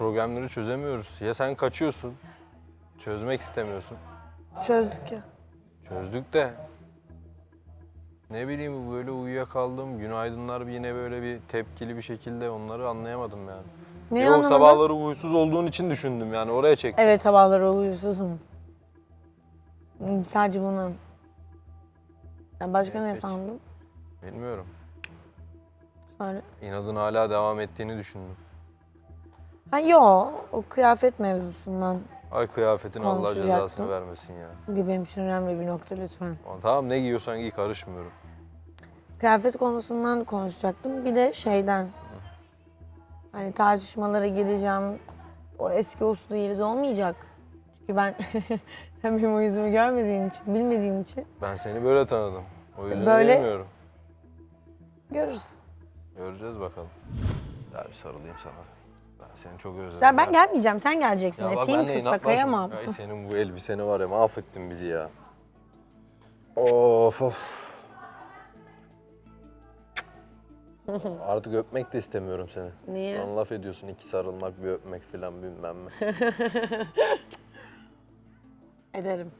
problemleri çözemiyoruz. Ya sen kaçıyorsun, çözmek istemiyorsun. Çözdük ya. Çözdük de ne bileyim böyle uyuyakaldım. Günaydınlar yine böyle bir tepkili bir şekilde onları anlayamadım yani. Neyi Ya o anlamadın? sabahları uysuz olduğun için düşündüm yani oraya çektim. Evet sabahları uyusuzum. Sadece bunu. Ben başka ne Evet, sandım? Bilmiyorum. Söyle. İnadın hala devam ettiğini düşündüm. Ha yo, o kıyafet mevzusundan. Ay kıyafetin Allah Konuşacaktım. cezasını vermesin ya. Bu benim için önemli bir nokta lütfen. Tamam ne giyiyorsan giy karışmıyorum. Kıyafet konusundan konuşacaktım. Bir de şeyden. Hani tartışmalara gireceğim. O eski uslu Yeliz olmayacak. Çünkü ben sen benim o yüzümü görmediğin için, bilmediğim için Ben seni böyle tanıdım. O yüzden Böyle- bilmiyorum. görürüz. Göreceğiz bakalım. Gel bir sarılayım sana. Ben seni çok özledim. Ya ben gelmeyeceğim, sen geleceksin. Ya bak Eteğim benle kısa, inatlaşma. kayamam. Ay senin bu elbiseni var ya mahvettin bizi ya. Of of. Artık öpmek de istemiyorum seni. Niye? Bana laf ediyorsun iki sarılmak bir öpmek filan bilmem ne. Ederim.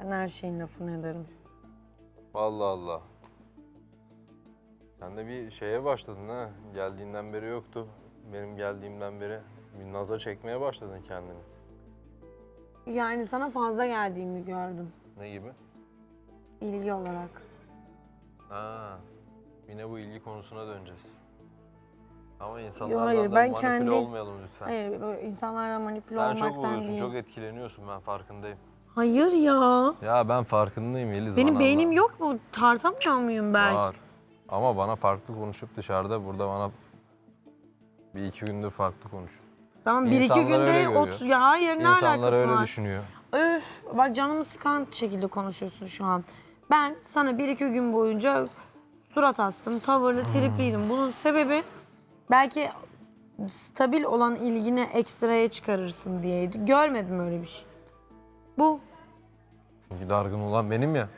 Ben her şeyin lafını ederim. Allah Allah. Sen de bir şeye başladın ha. Geldiğinden beri yoktu. Benim geldiğimden beri bir naza çekmeye başladın kendini. Yani sana fazla geldiğimi gördüm. Ne gibi? ilgi olarak. Ha. Yine bu ilgi konusuna döneceğiz. Ama insanlardan hayır, da ben manipüle kendi- olmayalım lütfen. Hayır, böyle insanlarla manipüle Sen çok olmaktan vuruyorsun, değil. çok etkileniyorsun ben farkındayım. Hayır ya. Ya ben farkındayım Yeliz. Benim bana beynim anla. yok mu? Tartamıyor muyum belki? Var. Ama bana farklı konuşup dışarıda burada bana bir iki gündür farklı konuş. Tamam bir iki İnsanlar öyle günde görüyor. otur. Ya hayır ne İnsanlar alakası öyle var? düşünüyor. Öf bak canımı sıkan şekilde konuşuyorsun şu an. Ben sana bir iki gün boyunca surat astım, tavırlı, tripliydim. Bunun sebebi belki stabil olan ilgini ekstraya çıkarırsın diyeydi. Görmedim öyle bir şey. Bu. Çünkü dargın olan benim ya.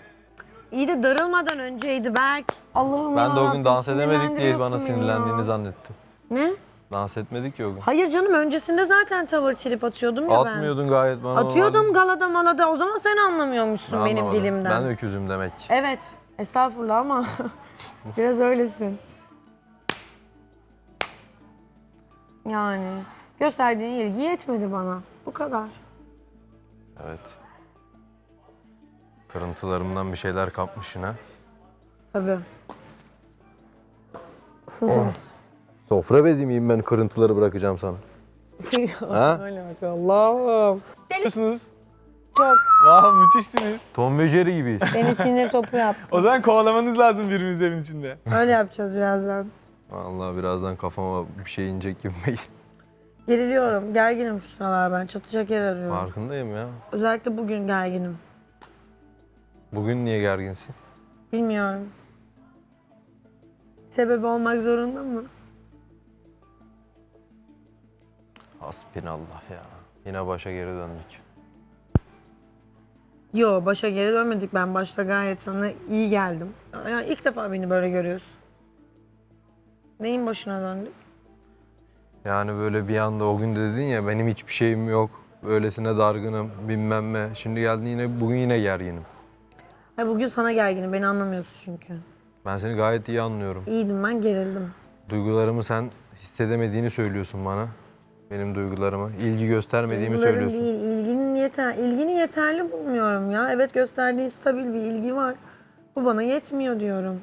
İyi de darılmadan önceydi Berk. Allah'ım Ben de o gün yarabbim, dans edemedik diye bana sinirlendiriyorsun beni sinirlendiğini ya. zannettim. Ne? Dans etmedik ya o gün. Hayır canım öncesinde zaten tavır trip atıyordum ya ben. Atmıyordun gayet bana. Atıyordum galada malada. O zaman sen anlamıyormuşsun Ben benim anlamadım. dilimden. Ben öküzüm demek. Evet. Estağfurullah ama biraz öylesin. Yani gösterdiğin ilgi yetmedi bana. Bu kadar. Evet. Kırıntılarımdan bir şeyler kapmışsın ha. Tabii. Sofra bezi miyim ben kırıntıları bırakacağım sana? Ha? Öyle bak Allah'ım. Yapıyorsunuz. Çok. Vah müthişsiniz. Tom ve Jerry gibiyiz. Beni sinir topu yaptı. O zaman kovalamanız lazım birbirinizi evin içinde. Öyle yapacağız birazdan. Vallahi birazdan kafama bir şey inecek gibi. Geriliyorum. Gerginim şu sıralar ben. Çatacak yer arıyorum. Farkındayım ya. Özellikle bugün gerginim. Bugün niye gerginsin? Bilmiyorum. Sebebi olmak zorunda mı? Hasbinallah ya. Yine başa geri döndük. Yo başa geri dönmedik. Ben başta gayet sana iyi geldim. Yani ilk defa beni böyle görüyorsun. Neyin başına döndük? Yani böyle bir anda o gün de dedin ya benim hiçbir şeyim yok. Öylesine dargınım bilmem ne. Şimdi geldin yine bugün yine gerginim. Hayır bugün sana gerginim. Beni anlamıyorsun çünkü. Ben seni gayet iyi anlıyorum. İyiydim ben gerildim. Duygularımı sen hissedemediğini söylüyorsun bana. Benim duygularımı. ilgi göstermediğimi Duygularım söylüyorsun. değil, ilginin yeter, ilgini yeterli bulmuyorum ya. Evet gösterdiği stabil bir ilgi var. Bu bana yetmiyor diyorum.